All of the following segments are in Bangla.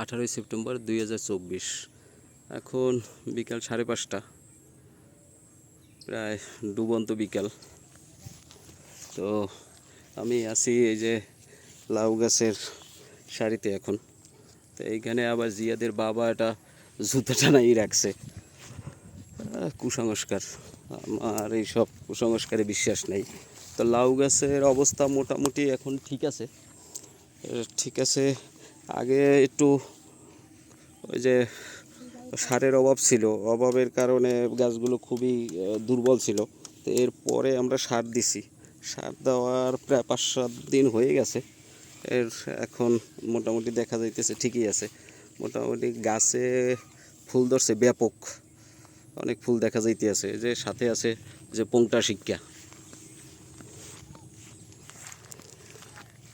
আঠারোই সেপ্টেম্বর দুই হাজার চব্বিশ। এখন বিকাল সাড়ে পাঁচটা। প্রায় ডুবন্ত বিকাল। তো আমি আছি এই যে লাউ গাছের সারিতে এখন। তো এইখানে আবার জিয়াদের বাবা এটা জুতো টানাই রাখছে। কুসংস্কার। আমার এইসব কুসংস্কারে বিশ্বাস নেই। তো লাউ গাছের অবস্থা মোটামুটি এখন ঠিক আছে। ঠিক আছে। আগে একটু ওই যে সারের অভাব ছিল, অভাবের কারণে গাছগুলো খুবই দুর্বল ছিল। তো এরপরে আমরা সার দিছি। সার দেওয়ার প্রায় পাঁচ সাত দিন হয়ে গেছে। এর এখন মোটামুটি দেখা যাইতেছে ঠিকই আছে। মোটামুটি গাছে ফুল ধরছে, ব্যাপক। অনেক ফুল দেখা যাইতে আছে যে সাথে আছে যে পোংটা শিক্ষা।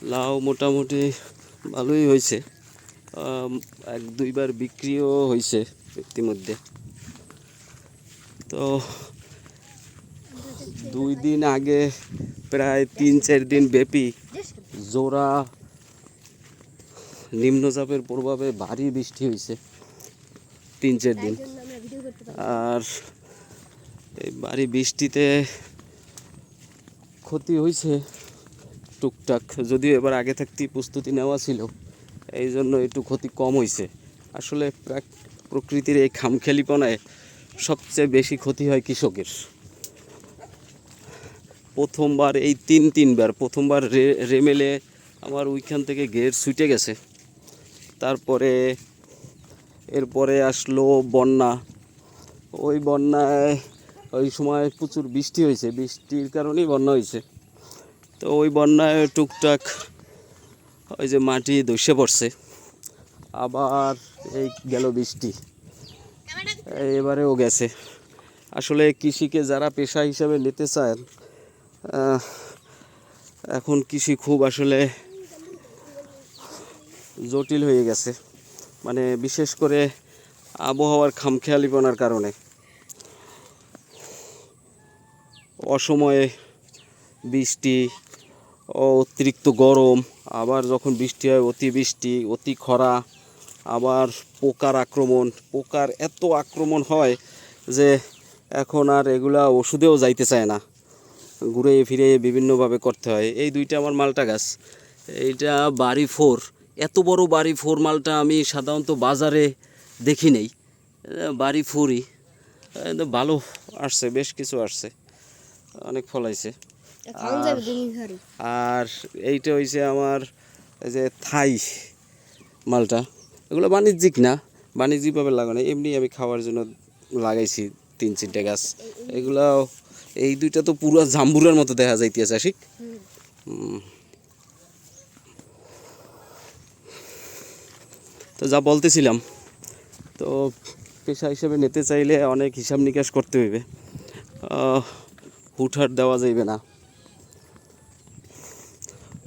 লাউ মোটামুটি ভালোই হয়েছে। এক দুইবার বিক্রিও হয়েছে ইতিমধ্যে তো দুই দিন আগে প্রায় তিন, চার দিন ব্যাপী জোড়া নিম্নচাপের প্রভাবে ভারী বৃষ্টি হয়েছে তিন, চার দিন। আর এই ভারী বৃষ্টিতে ক্ষতি হয়েছে টুকটাক, যদিও এবার আগে থাকতেই প্রস্তুতি নেওয়া ছিল এই জন্য একটু ক্ষতি কম হয়েছে আসলে প্রাক- প্রকৃতির এই খামখেলিপনায় সবচেয়ে বেশি ক্ষতি হয় কৃষকের। প্রথমবার, এই তিন, তিনবার, প্রথমবার রে, রেমেলে আমার ওইখান থেকে গেট ছুটে গেছে। তারপরে, এরপরে আসলো বন্যা। ওই বন্যায়, ওই সময় প্রচুর বৃষ্টি হয়েছে বৃষ্টির কারণেই বন্যা হয়েছে তো ওই বন্যায় টুকটাক ওই যে মাটি ধসে পড়ছে। আবার এই গেল বৃষ্টি। এবারেও গেছে। আসলে কৃষিকে যারা পেশা হিসাবে নিতে চান এখন কৃষি খুব আসলে জটিল হয়ে গেছে। মানে বিশেষ করে আবহাওয়ার খামখেয়ালিপনার কারণে। অসময়ে বৃষ্টি অতিরিক্ত গরম, আবার যখন বৃষ্টি হয় অতিবৃষ্টি, অতি খরা, আবার পোকার আক্রমণ। পোকার এত আক্রমণ হয় যে এখন আর এগুলা ওষুধেও যাইতে চায় না। ঘুরে ফিরে বিভিন্নভাবে করতে হয়। এই দুইটা আমার মালটা গাছ। এইটা বাড়ি ফোর। এত বড় বাড়ি ফোর মালটা আমি সাধারণত বাজারে দেখি নেই। বাড়ি ফোরই। ভালো আসছে, বেশ কিছু আসছে। অনেক ফলাইছে আর এইটা হয়েছে আমার এই যে থাই মালটা। এগুলো বাণিজ্যিক না বাণিজ্যিকভাবে লাগানো। এমনি আমি খাওয়ার জন্য লাগাইছি তিন চারটে গাছ। এগুলো এই দুইটা তো পুরো জাম্বুরের মতো দেখা যাইতেছে আশিক হুম। তো যা বলতেছিলাম তো পেশা হিসেবে নিতে চাইলে অনেক হিসাব নিকাশ করতে হইবে। হুটহাট দেওয়া যাইবে না।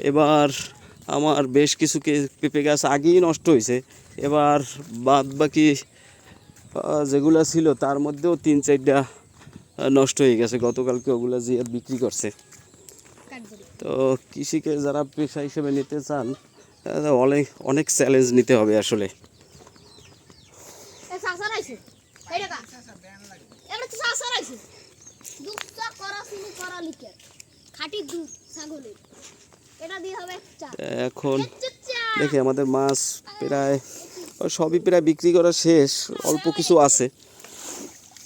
এবার আমার বেশ কিছু পেঁপে গাছ আগেই নষ্ট হয়েছে। এবার বাদ বাকি যেগুলো ছিল তার মধ্যেও তিন চারটা নষ্ট হয়ে গেছে। গতকালকে ওগুলো যে বিক্রি করছে। তো কৃষিকে যারা পেশা হিসেবে নিতে চান অনেক অনেক চ্যালেঞ্জ নিতে হবে আসলে। খাঁটি দুধ, ছাগলের। এখন দেখি আমাদের মাছ প্রায় সবই প্রায় বিক্রি করা শেষ অল্প কিছু আছে।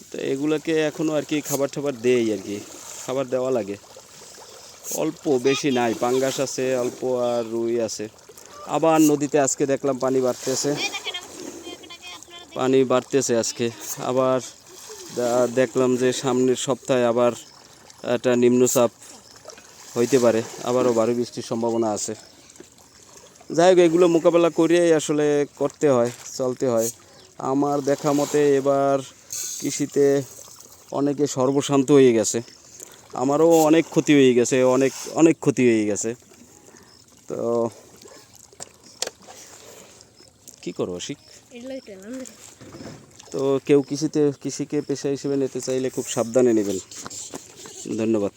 তো এগুলোকে এখনও আর কি খাবার টাবার দেই আর কি খাবার দেওয়া লাগে। অল্প বেশি নাই পাঙ্গাস আছে অল্প আর রুই আছে। আবার নদীতে আজকে দেখলাম পানি বাড়তেছে। পানি বাড়তেছে আজকে। আবার দেখলাম যে সামনের সপ্তাহে আবার একটা নিম্নচাপ হইতে পারে, আবারও ভারী বৃষ্টির সম্ভাবনা আছে। যাই হোক, এগুলো মোকাবেলা করেই আসলে করতে হয়, চলতে হয়। আমার দেখা মতে এবার কৃষিতে অনেকে সর্বশান্ত হয়ে গেছে। আমারও অনেক ক্ষতি হয়ে গেছে, অনেক অনেক ক্ষতি হয়ে গেছে। তো কি করব, শিখ? তো কেউ কৃষিতে, কৃষিকে পেশা হিসেবে নিতে চাইলে খুব সাবধানে নেবেন। ধন্যবাদ।